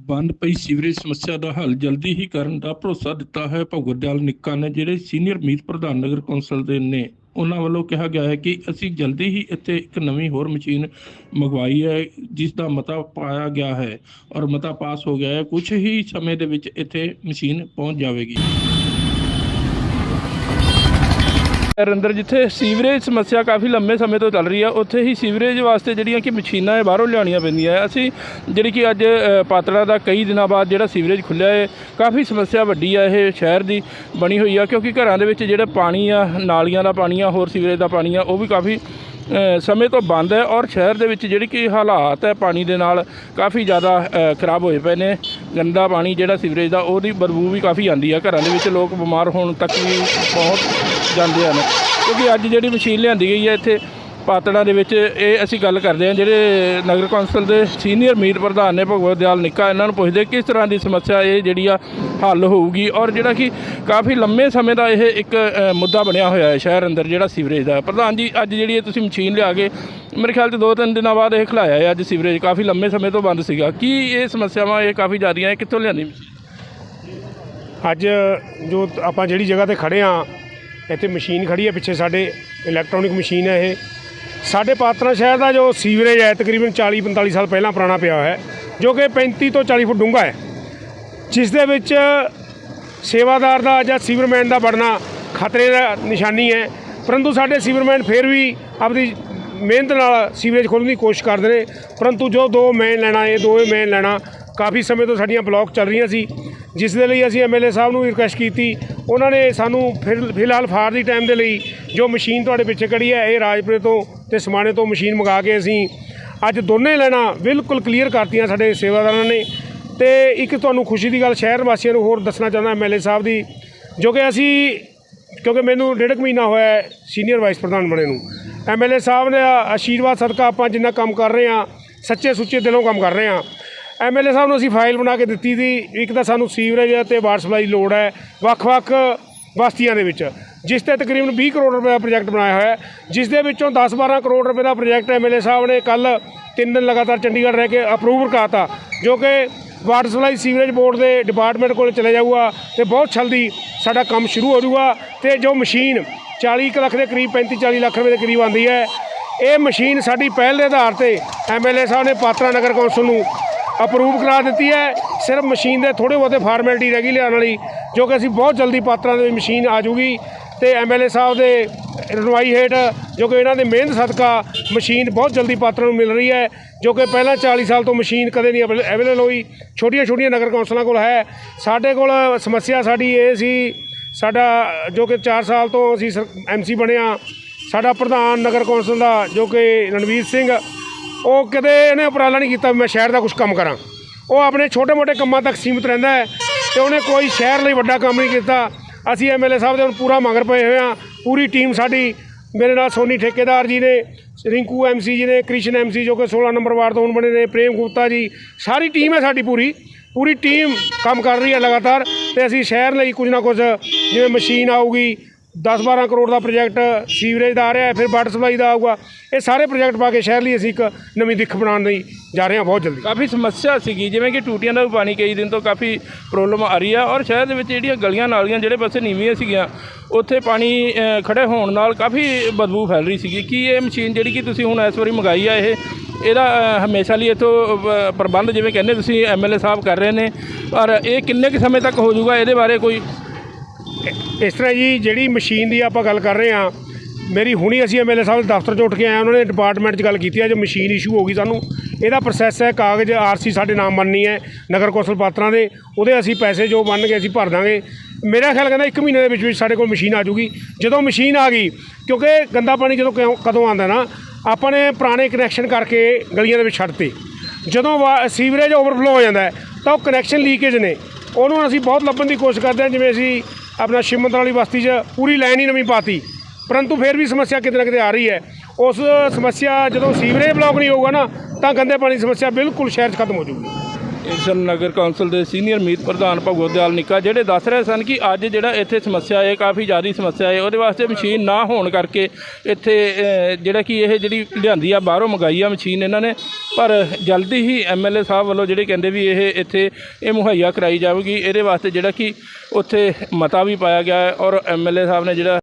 ਬੰਦ ਪਈ ਸੀਵਰੇਜ ਸਮੱਸਿਆ ਦਾ ਹੱਲ ਜਲਦੀ ਹੀ ਕਰਨ ਦਾ ਭਰੋਸਾ ਦਿੱਤਾ ਹੈ। ਭਗਵਦਿਆਲ ਨਿੱਕਾ ਨੇ ਜਿਹੜੇ ਸੀਨੀਅਰ ਮੀਤ ਪ੍ਰਧਾਨ ਨਗਰ ਕੌਂਸਲ ਦੇ ਨੇ, ਉਹਨਾਂ ਵੱਲੋਂ ਕਿਹਾ ਗਿਆ ਹੈ ਕਿ ਅਸੀਂ ਜਲਦੀ ਹੀ ਇੱਥੇ ਇੱਕ ਨਵੀਂ ਹੋਰ ਮਸ਼ੀਨ ਮੰਗਵਾਈ ਹੈ, ਜਿਸ ਦਾ ਮਤਾ ਪਾਇਆ ਗਿਆ ਹੈ ਔਰ ਮਤਾ ਪਾਸ ਹੋ ਗਿਆ ਹੈ। ਕੁਝ ਹੀ ਸਮੇਂ ਦੇ ਵਿੱਚ ਇੱਥੇ ਮਸ਼ੀਨ ਪਹੁੰਚ ਜਾਵੇਗੀ। ਰਿੰਦਰ ਜਿੱਥੇ ਸੀਵਰੇਜ ਸਮੱਸਿਆ ਕਾਫੀ ਲੰਮੇ ਸਮੇਂ ਤੋਂ ਚੱਲ ਰਹੀ ਆ, ਉੱਥੇ ਹੀ ਸੀਵਰੇਜ ਵਾਸਤੇ ਜਿਹੜੀਆਂ ਕਿ ਮਸ਼ੀਨਾਂ ਹੈ ਬਾਹਰੋਂ ਲਿਆਉਣੀਆਂ ਪੈਂਦੀਆਂ ਹੈ ਅਸੀਂ ਜਿਹੜੀ ਕਿ ਅੱਜ ਪਾਤੜਾ ਦਾ ਕਈ ਦਿਨਾਂ ਬਾਅਦ ਜਿਹੜਾ ਸੀਵਰੇਜ ਖੁੱਲਿਆ ਹੈ ਕਾਫੀ ਸਮੱਸਿਆ ਵੱਡੀ ਆ ਇਹ ਸ਼ਹਿਰ ਦੀ ਬਣੀ ਹੋਈ ਆ, ਕਿਉਂਕਿ ਘਰਾਂ ਦੇ ਵਿੱਚ ਜਿਹੜਾ ਪਾਣੀ ਆ, ਨਾਲੀਆਂ ਦਾ ਪਾਣੀ ਆ, ਹੋਰ ਸੀਵਰੇਜ ਦਾ ਪਾਣੀ ਆ, ਉਹ ਵੀ ਕਾਫੀ ਸਮੇਂ ਤੋਂ ਬੰਦ ਹੈ ਔਰ ਸ਼ਹਿਰ ਦੇ ਵਿੱਚ ਜਿਹੜੀ ਕਿ ਹਾਲਾਤ ਹੈ ਪਾਣੀ ਦੇ ਨਾਲ ਕਾਫੀ ਜ਼ਿਆਦਾ ਖਰਾਬ ਹੋਏ ਪਏ ਨੇ। ਗੰਦਾ ਪਾਣੀ ਜਿਹੜਾ ਸੀਵਰੇਜ ਦਾ, ਉਹਦੀ ਬਦਬੂ ਵੀ ਕਾਫੀ ਆਉਂਦੀ ਆ। ਘਰਾਂ ਦੇ ਵਿੱਚ ਲੋਕ ਬਿਮਾਰ ਹੋਣ ਤੱਕ ਵੀ ਪਹੁੰਚ ਜਾਂਦੇ ਹਨ। ਕਿਉਂਕਿ ਅੱਜ ਜਿਹੜੀ ਮਸ਼ੀਨ ਲਿਆਂਦੀ ਗਈ ਹੈ ਇੱਥੇ ਪਾਤੜਾ ਦੇ ਵਿੱਚ, ਇਹ ਅਸੀਂ ਗੱਲ ਕਰਦੇ ਹਾਂ, ਜਿਹੜੇ ਨਗਰ ਕੌਂਸਲ ਦੇ ਸੀਨੀਅਰ ਮੀਤ ਪ੍ਰਧਾਨ ਨੇ ਭਗਵਤ ਦਿਆਲ ਨਿੱਕਾ, ਇਹਨਾਂ ਨੂੰ ਪੁੱਛਦੇ ਕਿਸ ਤਰ੍ਹਾਂ ਦੀ ਸਮੱਸਿਆ ਇਹ ਜਿਹੜੀ ਆ ਹੱਲ ਹੋਊਗੀ। ਔਰ ਜਿਹੜਾ ਕਿ ਕਾਫੀ ਲੰਮੇ ਸਮੇਂ ਦਾ ਇਹ ਇੱਕ ਮੁੱਦਾ ਬਣਿਆ ਹੋਇਆ ਹੈ ਸ਼ਹਿਰ ਅੰਦਰ, ਜਿਹੜਾ ਸੀਵਰੇਜ ਦਾ। ਪ੍ਰਧਾਨ ਜੀ, ਅੱਜ ਜਿਹੜੀ ਇਹ ਤੁਸੀਂ ਮਸ਼ੀਨ ਲਿਆ ਕੇ, ਮੇਰੇ ਖਿਆਲ 'ਚ ਦੋ ਤਿੰਨ ਦਿਨਾਂ ਬਾਅਦ ਇਹ ਖਲਾਇਆ ਹੈ ਅੱਜ ਸੀਵਰੇਜ। ਕਾਫੀ ਲੰਮੇ ਸਮੇਂ ਤੋਂ ਬੰਦ ਸੀਗਾ। ਕੀ ਇਹ ਸਮੱਸਿਆਵਾਂ ਇਹ ਕਾਫੀ ਜ਼ਿਆਦੀਆਂ, ਇਹ ਕਿੱਥੋਂ ਲਿਆਂਦੀ ਅੱਜ ਜੋ ਆਪਾਂ ਜਿਹੜੀ ਜਗ੍ਹਾ ਤੇ ਖੜੇ ਆ ਇੱਥੇ ਮਸ਼ੀਨ ਖੜੀ ਹੈ, ਪਿੱਛੇ ਸਾਡੇ ਇਲੈਕਟ੍ਰੋਨਿਕ ਮਸ਼ੀਨ ਹੈ ਇਹ। ਸਾਡੇ ਪਾਤਰਾ ਸ਼ਹਿਰ ਦਾ ਜੋ ਸੀਵਰੇਜ ਹੈ, ਤਕਰੀਬਨ 40 45 ਸਾਲ ਪਹਿਲਾਂ ਪੁਰਾਣਾ ਪਿਆ ਹੋਇਆ ਹੈ, ਜੋ ਕਿ 35 ਤੋਂ 40 ਫੁੱਟ ਡੂੰਘਾ ਹੈ। ਜਿਸ ਦੇ ਵਿੱਚ ਸੇਵਾਦਾਰ ਦਾ ਜਾਂ ਸੀਵਰਮੈਨ ਦਾ ਵੜਨਾ ਖਤਰੇ ਦਾ ਨਿਸ਼ਾਨੀ ਹੈ। ਪਰੰਤੂ ਸਾਡੇ ਸੀਵਰਮੈਨ ਫਿਰ ਵੀ ਆਪਣੀ ਮਿਹਨਤ ਨਾਲ ਸੀਵਰੇਜ ਖੋਲ੍ਹਣ ਦੀ ਕੋਸ਼ਿਸ਼ ਕਰਦੇ ਨੇ। ਪਰੰਤੂ ਜੋ ਦੋ ਮੇਨ ਲੈਣਾ, ਇਹ ਦੋਵੇਂ ਮੇਨ ਲੈਣਾ ਕਾਫੀ ਸਮੇਂ ਤੋਂ ਸਾਡੀਆਂ ਬਲੌਕ ਚੱਲ ਰਹੀਆਂ ਸੀ, ਜਿਸ ਦੇ ਲਈ ਅਸੀਂ ਐਮਐਲਏ ਸਾਹਿਬ ਨੂੰ ਰਿਕੁਐਸਟ ਕੀਤੀ। ਉਹਨਾਂ ਨੇ ਸਾਨੂੰ ਫਿਰ ਫਿਲਹਾਲ ਫਾਰ ਦੀ ਟਾਈਮ ਦੇ ਲਈ ਜੋ ਮਸ਼ੀਨ ਤੁਹਾਡੇ ਪਿੱਛੇ ਖੜੀ ਹੈ, ਇਹ ਰਾਜਪੁਰੇ ਤੋਂ ਤੇ ਸਮਾਣੇ ਤੋਂ ਮਸ਼ੀਨ ਮੰਗਾ ਕੇ ਅਸੀਂ ਅੱਜ ਦੋਨੇ ਲੈਣਾ ਬਿਲਕੁਲ ਕਲੀਅਰ ਕਰਤੀਆਂ ਸਾਡੇ ਸੇਵਾਦਾਰਾਂ ਨੇ। ਤੇ ਇੱਕ ਤੁਹਾਨੂੰ ਖੁਸ਼ੀ ਦੀ ਗੱਲ ਸ਼ਹਿਰ ਵਾਸੀਆਂ ਨੂੰ ਹੋਰ ਦੱਸਣਾ ਚਾਹੁੰਦਾ ਐਮਐਲਏ ਸਾਹਿਬ ਦੀ, ਜੋ ਕਿ ਅਸੀਂ, ਕਿਉਂਕਿ ਮੈਨੂੰ ਡੇਢ ਕੁ ਮਹੀਨਾ ਹੋਇਆ ਸੀਨੀਅਰ ਵਾਈਸ ਪ੍ਰਧਾਨ ਬਣੇ ਨੂੰ। ਐਮਐਲਏ ਸਾਹਿਬ ਨੇ ਆਸ਼ੀਰਵਾਦ ਸਦਕਾ ਆਪਾਂ ਜਿੰਨਾ ਕੰਮ ਕਰ ਰਹੇ ਹਾਂ, ਸੱਚੇ ਸੁੱਚੇ ਦਿਲੋਂ ਕੰਮ ਕਰ ਰਹੇ ਹਾਂ। ਐਮਐਲਏ ਸਾਹਿਬ ਨੂੰ ਅਸੀਂ ਫਾਈਲ ਬਣਾ ਕੇ ਦਿੱਤੀ ਸੀ। ਇੱਕ ਤਾਂ ਸਾਨੂੰ ਸੀਵਰੇਜ ਤੇ ਵਾਟਰ ਸਪਲਾਈ ਦੀ ਲੋੜ ਹੈ, ਵੱਖ-ਵੱਖ ਬਸਤੀਆਂ ਦੇ ਵਿੱਚ। ਜਿਸ ਤੇ ਤਕਰੀਬਨ 20 ਕਰੋੜ ਰੁਪਏ ਦਾ ਪ੍ਰੋਜੈਕਟ ਬਣਾਇਆ ਹੋਇਆ ਹੈ। ਜਿਸ ਦੇ ਵਿੱਚੋਂ 10-12 ਕਰੋੜ ਰੁਪਏ ਦਾ ਪ੍ਰੋਜੈਕਟ ਐਮਐਲਏ ਸਾਹਿਬ ਨੇ ਕੱਲ ਤਿੰਨ ਦਿਨ ਲਗਾਤਾਰ ਚੰਡੀਗੜ੍ਹ ਰਹਿ ਕੇ ਅਪਰੂਵ ਕਰਤਾ, ਜੋ ਕਿ ਵਾਟਰ ਸਪਲਾਈ ਸੀਵਰੇਜ ਬੋਰਡ ਦੇ ਡਿਪਾਰਟਮੈਂਟ ਕੋਲ ਚਲੇ ਜਾਊਗਾ ਤੇ ਬਹੁਤ ਜਲਦੀ ਸਾਡਾ ਕੰਮ ਸ਼ੁਰੂ ਹੋ ਜਾਊਗਾ ਤੇ ਜੋ ਮਸ਼ੀਨ 40 ਕੁ ਲੱਖ ਦੇ ਕਰੀਬ 35-40 ਲੱਖ ਰੁਪਏ ਦੇ ਕਰੀਬ ਆਉਂਦੀ ਹੈ, ਇਹ ਮਸ਼ੀਨ ਸਾਡੀ ਪਹਿਲ ਦੇ ਆਧਾਰ ਤੇ ਐਮਐਲਏ ਸਾਹਿਬ ਨੇ ਪਾਤਰਾ ਨਗਰ ਕੌਂਸਲ ਨੂੰ ਅਪਰੂਵ ਕਰਾ ਦਿੱਤੀ ਹੈ। ਸਿਰਫ ਮਸ਼ੀਨ ਦੇ ਥੋੜੇ ਬਹੁਤੇ ਫਾਰਮੈਲਿਟੀ ਰਹਿ ਗਈ ਲਿਆਉਣ ਵਾਲੀ, ਜੋ ਕਿ ਅਸੀਂ ਬਹੁਤ ਜਲਦੀ ਪਾਤਰਾਂ ਦੇ ਮਸ਼ੀਨ ਆ ਜਾਊਗੀ ਤੇ ਐਮਐਲਏ ਸਾਹਿਬ ਦੇ ਰਣਵਾਈ ਹੇਠ, ਜੋ ਕਿ ਇਹਨਾਂ ਦੇ ਮਿਹਨਤ ਸਦਕਾ ਮਸ਼ੀਨ ਬਹੁਤ ਜਲਦੀ ਪਾਤਰਾਂ ਨੂੰ ਮਿਲ ਰਹੀ ਹੈ, ਜੋ ਕਿ ਪਹਿਲਾਂ 40 ਸਾਲ ਤੋਂ ਮਸ਼ੀਨ ਕਦੇ ਨਹੀਂ ਅਵੇਲੇਬਲ ਹੋਈ। ਛੋਟੀਆਂ ਛੋਟੀਆਂ ਨਗਰ ਕੌਂਸਲਾਂ ਕੋਲ ਹੈ। ਸਾਡੇ ਕੋਲ ਸਮੱਸਿਆ ਸਾਡੀ ਇਹ ਸੀ, ਸਾਡਾ ਜੋ ਕਿ 4 ਸਾਲ ਤੋਂ ਅਸੀਂ ਐਮਸੀ ਬਣਿਆ। ਸਾਡਾ ਪ੍ਰਧਾਨ ਨਗਰ ਕੌਂਸਲ ਦਾ ਜੋ ਕਿ ਰਣਵੀਰ ਸਿੰਘ ਉਹ ਕਦੇ ਇਹਨੇ ਉਪਰਾਲਾ ਨਹੀਂ ਕੀਤਾ, ਮੈਂ ਸ਼ਹਿਰ ਦਾ ਕੁਝ ਕੰਮ ਕਰਾਂ। ਉਹ ਆਪਣੇ ਛੋਟੇ-ਮੋਟੇ ਕੰਮਾਂ ਤੱਕ ਸੀਮਿਤ ਰਹਿੰਦਾ ਹੈ ਤੇ ਉਹਨੇ ਕੋਈ ਸ਼ਹਿਰ ਲਈ ਵੱਡਾ ਕੰਮ ਨਹੀਂ ਕੀਤਾ। ਅਸੀਂ ਐਮਐਲਏ ਸਾਹਿਬ ਦੇ ਹੁਣ ਪੂਰਾ ਮਗਰ ਪਏ ਹੋਏ ਹਾਂ। ਪੂਰੀ ਟੀਮ ਸਾਡੀ, ਮੇਰੇ ਨਾਲ ਸੋਨੀ ਠੇਕੇਦਾਰ ਜੀ ਨੇ, ਰਿੰਕੂ ਐਮਸੀ ਜੀ ਨੇ, ਕ੍ਰਿਸ਼ਨ ਐਮਸੀ ਜੋ ਕਿ 16 ਨੰਬਰ ਵਾਰਡ ਤੋਂ ਹੁਣ ਬਣੇ ਨੇ, ਪ੍ਰੇਮ ਗੁਪਤਾ ਜੀ, ਸਾਰੀ ਟੀਮ ਹੈ ਸਾਡੀ ਪੂਰੀ। ਪੂਰੀ ਟੀਮ ਕੰਮ ਕਰ ਰਹੀ ਹੈ ਲਗਾਤਾਰ ਤੇ ਅਸੀਂ ਸ਼ਹਿਰ ਲਈ ਕੁਝ ਨਾ ਕੁਝ, ਜਿਵੇਂ ਮਸ਼ੀਨ ਆਊਗੀ 10-12 ਕਰੋੜ ਦਾ ਪ੍ਰੋਜੈਕਟ ਸੀਵਰੇਜ ਦਾ ਆ ਰਿਹਾ ਹੈ ਫਿਰ ਵਾਟਰ ਸਪਲਾਈ ਦਾ ਆਊਗਾ। ਇਹ ਸਾਰੇ ਪ੍ਰੋਜੈਕਟ ਪਾ ਕੇ ਸ਼ਹਿਰ ਲਈ ਅਸੀਂ ਇੱਕ ਨਵੀਂ ਦਿੱਖ ਬਣਾਉਣ ਲਈ ਜਾ ਰਹੇ ਹਾਂ ਬਹੁਤ ਜਲਦੀ। ਕਾਫੀ ਸਮੱਸਿਆ ਸੀਗੀ ਜਿਵੇਂ ਕਿ ਟੂਟੀਆਂ ਦਾ ਵੀ ਪਾਣੀ ਕਈ ਦਿਨ ਤੋਂ ਕਾਫੀ ਪ੍ਰੋਬਲਮ ਆ ਰਹੀ ਆ ਔਰ ਸ਼ਹਿਰ ਦੇ ਵਿੱਚ ਜਿਹੜੀਆਂ ਗਲੀਆਂ ਨਾਲੀਆਂ ਜਿਹੜੇ ਪਾਸੇ ਨੀਵੀਆਂ ਸੀਗੀਆਂ ਉੱਥੇ ਪਾਣੀ ਅ, ਖੜੇ ਹੋਣ ਨਾਲ ਕਾਫੀ ਬਦਬੂ ਫੈਲ ਰਹੀ ਸੀਗੀ। ਕੀ ਇਹ ਮਸ਼ੀਨ ਜਿਹੜੀ ਕਿ ਤੁਸੀਂ ਹੁਣ ਇਸ ਵਾਰੀ ਮੰਗਾਈ ਆ ਇਹ ਇਹਦਾ ਹਮੇਸ਼ਾ ਲਈ ਇਥੋਂ ਪ੍ਰਬੰਧ ਜਿਵੇਂ ਕਹਿੰਦੇ ਤੁਸੀਂ ਐਮਐਲਏ ਸਾਹਿਬ ਕਰ ਰਹੇ ਨੇ ਪਰ ਇਹ ਕਿੰਨੇ ਕੁ ਸਮੇਂ ਤੱਕ ਹੋ ਜਾਊਗਾ ਇਹਦੇ ਬਾਰੇ ਕੋਈ ਇਸ ਤਰ੍ਹਾਂ ਜੀ, ਜਿਹੜੀ ਮਸ਼ੀਨ ਦੀ ਆਪਾਂ ਗੱਲ ਕਰ ਰਹੇ ਹਾਂ, ਮੇਰੀ ਹੁਣੀ ਅਸੀਂ ਐਮਐਲਏ ਸਾਹਿਬ ਦੇ ਦਫ਼ਤਰ 'ਚ ਉੱਠ ਕੇ ਆਏ ਉਹਨਾਂ ਨੇ ਡਿਪਾਰਟਮੈਂਟ 'ਚ ਗੱਲ ਕੀਤੀ ਹੈ ਜੋ ਮਸ਼ੀਨ ਇਸ਼ੂ ਹੋ ਗਈ ਸਾਨੂੰ। ਇਹਦਾ ਪ੍ਰੋਸੈਸ ਹੈ, ਕਾਗਜ਼ ਆਰਸੀ ਸਾਡੇ ਨਾਮ ਬਣਨੀ ਹੈ, ਨਗਰ ਕੌਂਸਲ ਪਾਤਰਾਂ ਦੇ, ਉਹਦੇ ਅਸੀਂ ਪੈਸੇ ਜੋ ਬਣਨਗੇ ਅਸੀਂ ਭਰ ਦਾਂਗੇ। ਮੇਰਾ ਖਿਆਲ ਕਹਿੰਦਾ 1 ਮਹੀਨੇ ਦੇ ਵਿੱਚ ਵਿੱਚ ਸਾਡੇ ਕੋਲ ਮਸ਼ੀਨ ਆ ਜੂਗੀ। ਜਦੋਂ ਮਸ਼ੀਨ ਆ ਗਈ, ਕਿਉਂਕਿ ਗੰਦਾ ਪਾਣੀ ਜਦੋਂ ਕਿਉਂ- ਕਦੋਂ ਆਉਂਦਾ ਨਾ, ਆਪਾਂ ਨੇ ਪੁਰਾਣੇ ਕਨੈਕਸ਼ਨ ਕਰਕੇ ਗਲੀਆਂ ਦੇ ਵਿੱਚ ਛੱਡਤੇ। ਜਦੋਂ ਵਾ- ਸੀਵਰੇਜ ਓਵਰਫਲੋ ਹੋ ਜਾਂਦਾ ਤਾਂ ਉਹ ਕਨੈਕਸ਼ਨ ਲੀਕੇਜ ਨੇ। ਉਹਨੂੰ ਅਸੀਂ ਬਹੁਤ ਲੱਭਣ ਦੀ ਕੋਸ਼ਿਸ਼ ਕਰਦੇ ਹਾਂ, ਜਿਵੇਂ ਅਸੀਂ ਆਪਣਾ ਸ਼ਿਮੰਤ ਵਾਲੀ ਬਸਤੀ 'ਚ ਪੂਰੀ ਲਾਈਨ ਹੀ ਨਵੀਂ ਪਾਤੀ। ਪਰੰਤੂ ਫਿਰ ਵੀ ਸਮੱਸਿਆ ਕਿਤੇ ਨਾ ਕਿਤੇ ਆ ਰਹੀ ਹੈ। ਉਸ ਸਮੱਸਿਆ ਜਦੋਂ ਸੀਵਰੇਜ ਬਲੌਕ ਨਹੀਂ ਹੋਊਗਾ ਨਾ, ਤਾਂ ਗੰਦੇ ਪਾਣੀ ਦੀ ਸਮੱਸਿਆ ਬਿਲਕੁਲ ਸ਼ਹਿਰ 'ਚ ਖਤਮ ਹੋ ਜਾਊਗੀ। ਇਸ ਨਗਰ ਕੌਂਸਲ ਦੇ ਸੀਨੀਅਰ ਮੀਤ ਪ੍ਰਧਾਨ ਭਗਵਤ ਦਿਆਲ ਨਿੱਕਾ ਜਿਹੜੇ ਦੱਸ ਰਹੇ ਸਨ ਕਿ ਅੱਜ ਜਿਹੜਾ ਇੱਥੇ ਸਮੱਸਿਆ ਹੈ ਕਾਫੀ ਜ਼ਿਆਦਾ ਸਮੱਸਿਆ ਹੈ। ਉਹਦੇ ਵਾਸਤੇ ਮਸ਼ੀਨ ਨਾ ਹੋਣ ਕਰਕੇ ਇੱਥੇ ਜਿਹੜਾ ਕਿ ਇਹ ਜਿਹੜੀ ਲਿਆਂਦੀ ਆ, ਬਾਹਰੋਂ ਮੰਗਾਈ ਆ ਮਸ਼ੀਨ ਇਹਨਾਂ ਨੇ, ਪਰ ਜਲਦੀ ਹੀ ਐਮਐਲਏ ਸਾਹਿਬ ਵੱਲੋਂ ਜਿਹੜੇ ਕਹਿੰਦੇ ਵੀ ਇਹ ਇੱਥੇ ਇਹ ਮੁਹੱਈਆ ਕਰਾਈ ਜਾਵੇਗੀ, ਇਹਦੇ ਵਾਸਤੇ ਜਿਹੜਾ ਕਿ ਉੱਥੇ ਮਤਾ ਵੀ ਪਾਇਆ ਗਿਆ ਹੈ ਔਰ ਐਮਐਲਏ ਸਾਹਿਬ ਨੇ ਜਿਹੜਾ